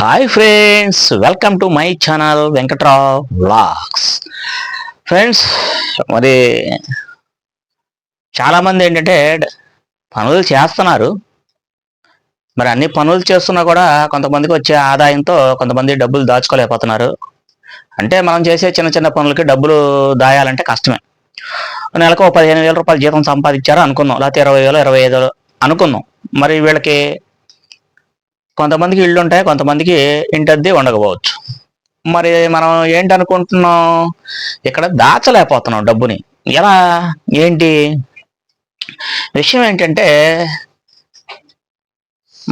Hi friends welcome to my channel Venkatrao vlogs friends మరి చాలామంది ఏంటంటే పనులు చేస్తున్నారు. మరి అన్ని పనులు చేస్తున్నా కూడా కొంతమందికి వచ్చే ఆదాయంతో కొంతమంది డబ్బులు దాచుకోలేకపోతున్నారు. అంటే మనం చేసే చిన్న చిన్న పనులకి డబ్బులు దాయాలంటే కష్టమే. నెలకు పదిహేను వేల రూపాయలు జీతం సంపాదించారు అనుకుందాం లేకపోతే ఇరవై వేలు ఇరవై ఐదు వేలు అనుకుందాం మరి వీళ్ళకి కొంతమందికి ఇళ్ళు ఉంటాయి కొంతమందికి ఇంటద్ది ఉండకపోవచ్చు. మరి మనం ఏంటి అనుకుంటున్నాం? ఇక్కడ దాచలేకపోతున్నాం డబ్బుని. ఎలా? ఏంటి? విషయం ఏంటంటే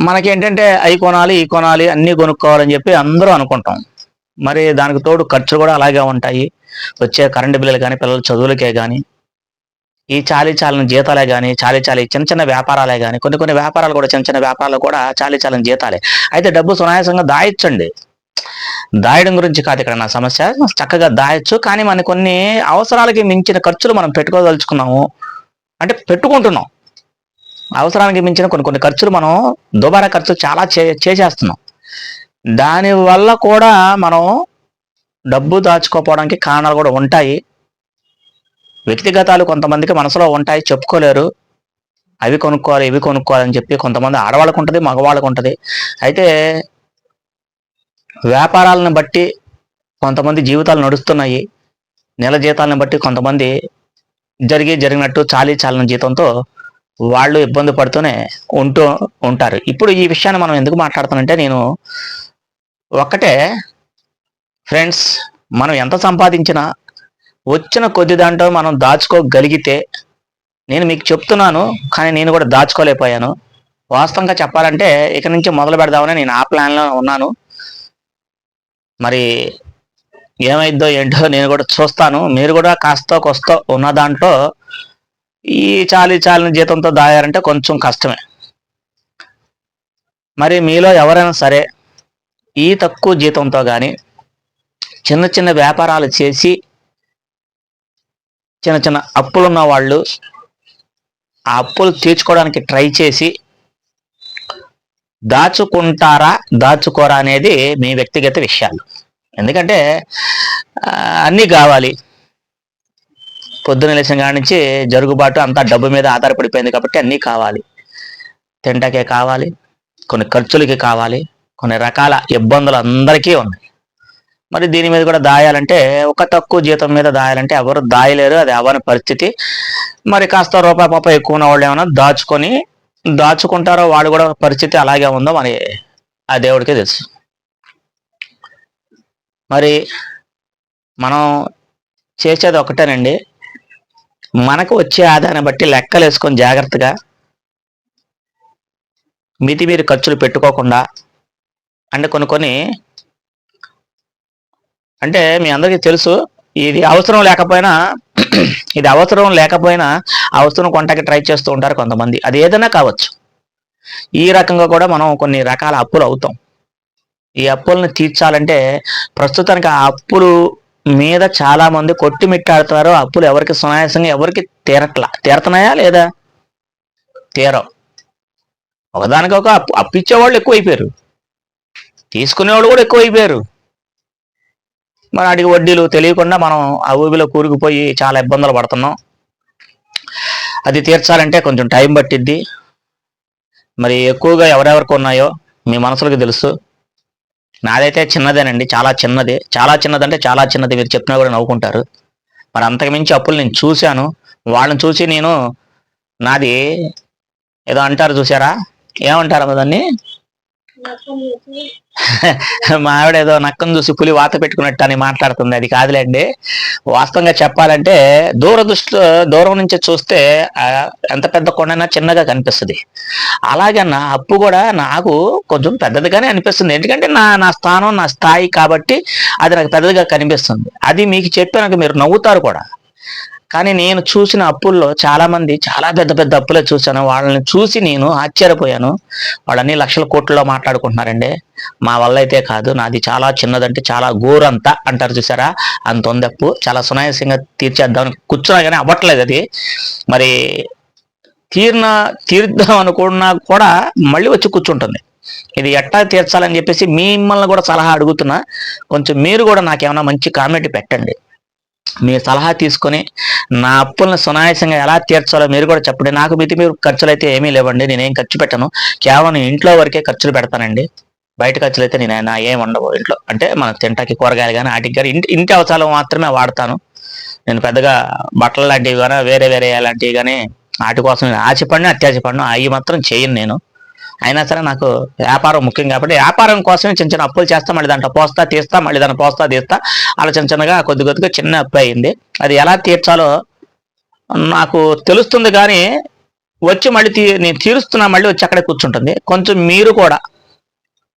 మనకేంటంటే అవి కొనాలి ఈ కొనాలి అన్నీ కొనుక్కోవాలని చెప్పి అందరూ అనుకుంటాం. మరి దానికి తోడు ఖర్చు కూడా అలాగే ఉంటాయి. వచ్చే కరెంటు బిల్లులు కానీ పిల్లల చదువులకే కానీ ఈ చాలీ చాలని జీతాలే కానీ చాలీ చాలి చిన్న చిన్న వ్యాపారాలే కానీ కొన్ని కొన్ని వ్యాపారాలు కూడా చిన్న చిన్న వ్యాపారాలు కూడా చాలీ చాలని జీతాలే. అయితే డబ్బు సునాయాసంగా దాయించండి దాయడం గురించి కాదు ఇక్కడ నా సమస్య. చక్కగా దాయొచ్చు. కానీ మన కొన్ని అవసరాలకి మించిన ఖర్చులు మనం పెట్టుకోదలుచుకున్నాము. అంటే పెట్టుకుంటున్నాం. అవసరానికి మించిన కొన్ని కొన్ని ఖర్చులు మనం దుబారా ఖర్చు చాలా చే చేసేస్తున్నాం. దాని వల్ల కూడా మనం డబ్బు దాచుకోపోవడానికి కారణాలు కూడా ఉంటాయి. వ్యక్తిగతాలు కొంతమందికి మనసులో ఉంటాయి చెప్పుకోలేరు. అవి కొనుక్కోవాలి ఇవి కొనుక్కోవాలని చెప్పి కొంతమంది ఆడవాళ్ళకు ఉంటుంది మగవాళ్ళకు ఉంటుంది. అయితే వ్యాపారాలను బట్టి కొంతమంది జీవితాలు నడుస్తున్నాయి. నెల జీతాలను బట్టి కొంతమంది జరిగి జరిగినట్టు చాలీ చాలిన జీతంతో వాళ్ళు ఇబ్బంది పడుతూనే ఉంటూ ఉంటారు. ఇప్పుడు ఈ విషయాన్ని మనం ఎందుకు మాట్లాడుతానంటే నేను ఒక్కటే. ఫ్రెండ్స్ మనం ఎంత సంపాదించినా వచ్చిన కొద్ది దాంట్లో మనం దాచుకోగలిగితే నేను మీకు చెప్తున్నాను కానీ నేను కూడా దాచుకోలేకపోయాను. వాస్తవంగా చెప్పాలంటే ఇక నుంచి మొదలు పెడదామని నేను ఆ ప్లాన్లో ఉన్నాను. మరి ఏమైద్దో ఏంటో నేను కూడా చూస్తాను. మీరు కూడా కాస్త కొస్తో ఉన్న దాంట్లో ఈ చాలి చాలిన జీతంతో దాయారంటే కొంచెం కష్టమే. మరి మీలో ఎవరైనా సరే ఈ తక్కువ జీతంతో కానీ చిన్న చిన్న వ్యాపారాలు చేసి చిన్న చిన్న అప్పులున్న వాళ్ళు ఆ అప్పులు తీర్చుకోవడానికి ట్రై చేసి దాచుకుంటారా దాచుకోరా అనేది మీ వ్యక్తిగత విషయాలు. ఎందుకంటే అన్నీ కావాలి. పొద్దున లేచిన కాడి నుంచి జరుగుబాటు అంతా డబ్బు మీద ఆధారపడిపోయింది కాబట్టి అన్నీ కావాలి. తింటకే కావాలి కొన్ని ఖర్చులకి కావాలి కొన్ని రకాల ఇబ్బందులు అందరికీ ఉన్నాయి. మరి దీని మీద కూడా దాయాలంటే ఒక తక్కువ జీతం మీద దాయాలంటే ఎవరు దాయలేరు అది అవని పరిస్థితి. మరి కాస్త రూపాయి పాప ఎక్కువ ఉన్న వాళ్ళు ఏమైనా దాచుకొని దాచుకుంటారో వాడు కూడా పరిస్థితి అలాగే ఉందో మరి ఆ దేవుడికే తెలుసు. మరి మనం చేసేది ఒకటేనండి మనకు వచ్చే ఆదాయాన్ని బట్టి లెక్కలు వేసుకొని జాగ్రత్తగా మితి మీరు ఖర్చులు పెట్టుకోకుండా అంటే కొన్ని కొన్ని అంటే మీ అందరికీ తెలుసు ఇది అవసరం లేకపోయినా ఇది అవసరం లేకపోయినా అవసరం వస్తువును కొంటాకి ట్రై చేస్తూ ఉంటారు కొంతమంది. అది ఏదైనా కావచ్చు. ఈ రకంగా కూడా మనం కొన్ని రకాల అప్పులు అవుతాం. ఈ అప్పులను తీర్చాలంటే ప్రస్తుతానికి ఆ అప్పులు మీద చాలా మంది కొట్టిమిట్టాడుతారు అప్పులు ఎవరికి సునాయాసంగా ఎవరికి తీరట్లా తీరుతున్నాయా లేదా? తీరవు. ఒకదానికొక అప్పు అప్పు ఇచ్చేవాళ్ళు ఎక్కువైపోయారు. తీసుకునేవాళ్ళు కూడా ఎక్కువైపోయారు. మరి వాటికి వడ్డీలు తెలియకుండా మనం ఆ ఊబిలో కూరుకుపోయి చాలా ఇబ్బందులు పడుతున్నాం. అది తీర్చాలంటే కొంచెం టైం పట్టిద్ది. మరి ఎక్కువగా ఎవరెవరికి ఉన్నాయో మీ మనసులకు తెలుసు. నాదైతే చిన్నదేనండి చాలా చిన్నది. చాలా చిన్నదంటే చాలా చిన్నది మీరు చెప్పినా కూడా నవ్వుకుంటారు. మరి అంతకుమించి అప్పులు నేను చూశాను. వాళ్ళని చూసి నేను నాది ఏదో అంటారు చూసారా ఏమంటారు దాన్ని? మా ఆవిడ ఏదో నక్కను చూసి పులి వాత పెట్టుకున్నట్టు అని మాట్లాడుతుంది. అది కాదులేండి. వాస్తవంగా చెప్పాలంటే దూరదృష్టి దూరం నుంచి చూస్తే ఎంత పెద్ద కొండైనా చిన్నగా కనిపిస్తుంది. అలాగే నా అప్పు కూడా నాకు కొంచెం పెద్దదిగానే అనిపిస్తుంది. ఎందుకంటే నా నా స్థానం నా స్థాయి కాబట్టి అది నాకు పెద్దదిగా కనిపిస్తుంది. అది మీకు చెప్పాక మీరు నవ్వుతారు కూడా. కానీ నేను చూసిన అప్పుల్లో చాలా మంది చాలా పెద్ద పెద్ద అప్పులే చూశాను. వాళ్ళని చూసి నేను ఆశ్చర్యపోయాను. వాళ్ళని లక్షల కోట్లలో మాట్లాడుకుంటున్నారండి. మా వల్ల అయితే కాదు. నాది చాలా చిన్నదంటే చాలా ఘోరంతా అంటారు చూసారా? అంత ఉంది అప్పు చాలా సునాయాసంగా తీర్చేద్దామని కూర్చున్నా కానీ అవ్వట్లేదు అది. మరి తీర్న తీర్దాం అనుకున్నా కూడా మళ్ళీ వచ్చి కూర్చుంటుంది. ఇది ఎట్టా తీర్చాలని చెప్పేసి మిమ్మల్ని కూడా సలహా అడుగుతున్నా. కొంచెం మీరు కూడా నాకేమైనా మంచి కామెంట్ పెట్టండి. మీ సలహా తీసుకొని నా అప్పులను సునాయాసంగా ఎలా తీర్చాలో మీరు కూడా చెప్పండి. నాకు మితి మీరు ఖర్చులు అయితే ఏమీ లేవండి. నేనేం ఖర్చు పెట్టను. కేవలం ఇంట్లో వరకే ఖర్చులు పెడతానండి. బయట ఖర్చులు అయితే నేను నా ఏం ఉండవు ఇంట్లో. అంటే మన తింటాకి కూరగాయలు కానీ వాటికి కానీ ఇంటి ఇంటి అవసరాలు మాత్రమే వాడతాను. నేను పెద్దగా బట్టలు లాంటివి కానీ వేరే వేరే లాంటివి కానీ వాటి కోసం నేను ఆశపడిన అత్యాశపడిన అవి మాత్రం చేయను నేను. అయినా సరే నాకు వ్యాపారం ముఖ్యం కాబట్టి వ్యాపారం కోసమే చిన్న చిన్న అప్పులు చేస్తా మళ్ళీ దాంట్లో పోస్తా తీస్తా మళ్ళీ దాన్ని పోస్తా తీస్తా. అలా చిన్న చిన్నగా కొద్ది కొద్దిగా చిన్న అప్పు అయింది. అది ఎలా తీర్చాలో నాకు తెలుస్తుంది కానీ వచ్చి మళ్ళీ తీ నేను తీరుస్తున్నా మళ్ళీ వచ్చి అక్కడే కూర్చుంటుంది. కొంచెం మీరు కూడా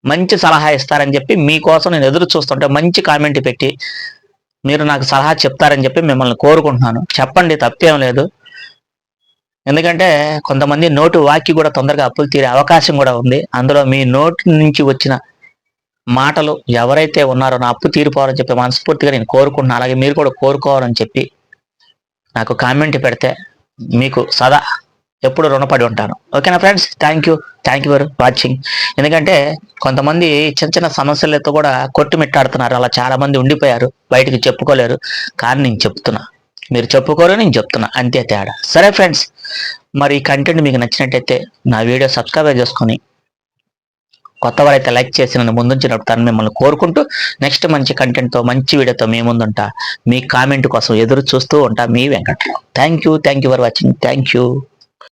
మంచి సలహా ఇస్తారని చెప్పి మీకోసం నేను ఎదురు చూస్తుంటే మంచి కామెంట్ పెట్టి మీరు నాకు సలహా చెప్తారని చెప్పి మిమ్మల్ని కోరుకుంటున్నాను. చెప్పండి తప్పేం లేదు. ఎందుకంటే కొంతమంది నోటు వాకి కూడా తొందరగా అప్పులు తీరే అవకాశం కూడా ఉంది. అందులో మీ నోటి నుంచి వచ్చిన మాటలు ఎవరైతే ఉన్నారో నా అప్పు తీరిపోవాలని చెప్పి మనస్ఫూర్తిగా నేను కోరుకుంటున్నా. అలాగే మీరు కూడా కోరుకోవాలని చెప్పి నాకు కామెంట్ పెడితే మీకు సదా ఎప్పుడు రుణపడి ఉంటాను. ఓకేనా friends? Thank you thank you for watching ఎందుకంటే కొంతమంది చిన్న చిన్న సమస్యలతో కూడా కొట్టుమిట్టాడుతున్నారు. అలా చాలా మంది ఉండిపోయారు. బయటికి చెప్పుకోలేరు. కానీ నేను చెప్తున్నా. మీరు చెప్పుకోరు నేను చెప్తున్నా. అంతే తేడా. సరే ఫ్రెండ్స్ మరి ఈ కంటెంట్ మీకు నచ్చినట్టయితే నా వీడియో సబ్స్క్రైబ్ చేసుకొని కొత్త వారైతే లైక్ చేసి నన్ను ముందుంచి నడుపుతాను మిమ్మల్ని కోరుకుంటూ నెక్స్ట్ మంచి కంటెంట్తో మంచి వీడియోతో మీ ముందుంటా. మీ కామెంట్ కోసం ఎదురు చూస్తూ ఉంటా మీ Venkat. Thank you thank you for watching thank you